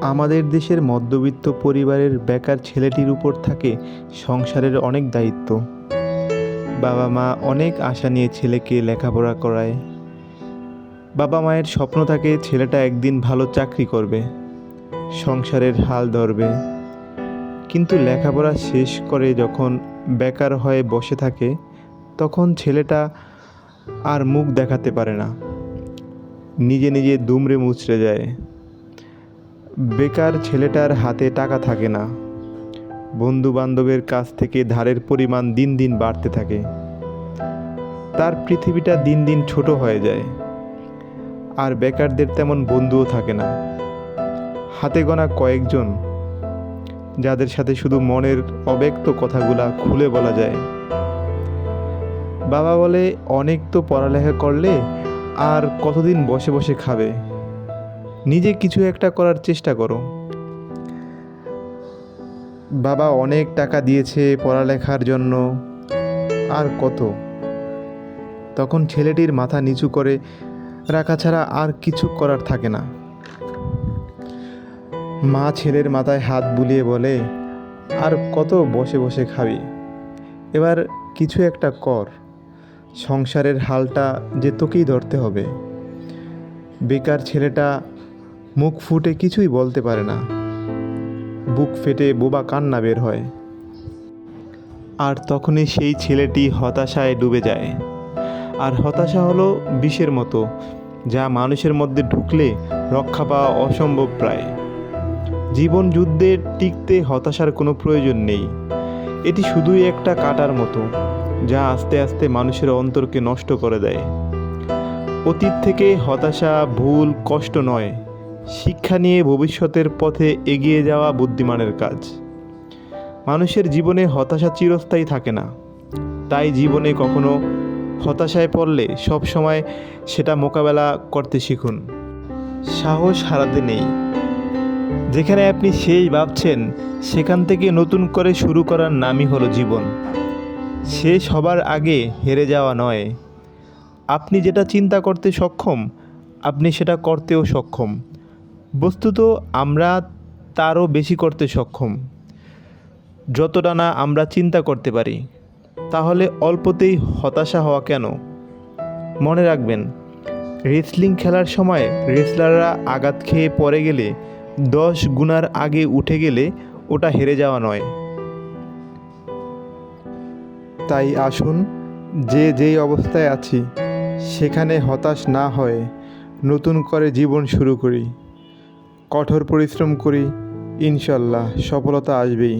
আমাদের দেশের মধ্যবিত্ত পরিবারের বেকার ছেলেটির উপর থাকে সংসারের অনেক দায়িত্ব। বাবা মা অনেক আশা নিয়ে ছেলেকে লেখাপড়া করায়। বাবা মায়ের স্বপ্ন থাকে ছেলেটা একদিন ভালো চাকরি করবে, সংসারের হাল ধরবে। কিন্তু লেখাপড়া শেষ করে যখন বেকার হয়ে বসে থাকে, তখন ছেলেটা আর মুখ দেখাতে পারে না। নিজে নিজে দুমড়ে মুচড়ে যায়। বেকার ছেলেটার হাতে টাকা থাকে না। বন্ধু বান্ধবের কাছ থেকে ধারের পরিমাণ দিন দিন বাড়তে থাকে। তার পৃথিবীটা দিন দিন ছোট হয়ে যায়। আর বেকারদের তেমন বন্ধুও থাকে না। হাতে গোনা কয়েকজন, যাদের সাথে শুধু মনের অব্যক্ত কথাগুলা খুলে বলা যায়। বাবা বলে, অনেক তো পড়ালেখা করলে আর কতদিন বসে বসে খাবে? নিজে কিছু একটা করার চেষ্টা করো। বাবা অনেক টাকা দিয়েছে পড়ালেখার জন্য। আর কত? তখন ছেলেটির মাথা নিচু করে রাখা ছাড়া আর কিছু করার থাকে না। মা ছেলের মাথায় হাত বুলিয়ে বলে, আর কত বসে বসে খাবি? এবার কিছু একটা কর। সংসারের হালটা যে তোকেই ধরতে হবে। বেকার ছেলেটা মুখ ফুটে কিছুই বলতে পারে না। বুক ফেটে বোবা কান্না বের হয়। আর তখনই সেই ছেলেটি হতাশায় ডুবে যায়। আর হতাশা হলো বিষের মতো, যা মানুষের মধ্যে ঢুকলে রক্ষা পাওয়া অসম্ভব প্রায়। জীবন যুদ্ধে টিকতে হতাশার কোনো প্রয়োজন নেই। এটি শুধুই একটা কাটার মতো, যা আস্তে আস্তে মানুষের অন্তরকে নষ্ট করে দেয়। অতীত থেকে হতাশা, ভুল, কষ্ট নয়। শিক্ষা নিয়ে ভবিষ্যতের পথে এগিয়ে যাওয়া বুদ্ধিমানের কাজ। মানুষের জীবনে হতাশা চিরস্থায়ী থাকে না। তাই জীবনে কখনো হতাশায় পড়লে সব সময় সেটা মোকাবেলা করতে শিখুন। সাহস হারাতে নেই। যেখানে আপনি সেই ভাবছেন, সেখান থেকে নতুন করে শুরু করার নামই হলো জীবন। শেষ হবার আগে হেরে যাওয়া নয়। আপনি যেটা চিন্তা করতে সক্ষম, আপনি সেটা করতেও সক্ষম। বস্তুত আমরা তারও বেশি করতে সক্ষম। যতটা না আমরা চিন্তা করতে পারি, তাহলে অল্পতেই হতাশা হওয়া কেন? মনে রাখবেন রেসলিং খেলার সময় রেসলাররা আঘাত খেয়ে পড়ে গেলে, দশ গুণার আগে উঠে গেলে ওটা হেরে যাওয়া নয়। তাই আসুন, যে যেই অবস্থায় আছি, সেখানে হতাশ না হয়ে নতুন করে জীবন শুরু করি। কঠোর পরিশ্রম করি ইনশাল্লাহ সফলতা আসবেই।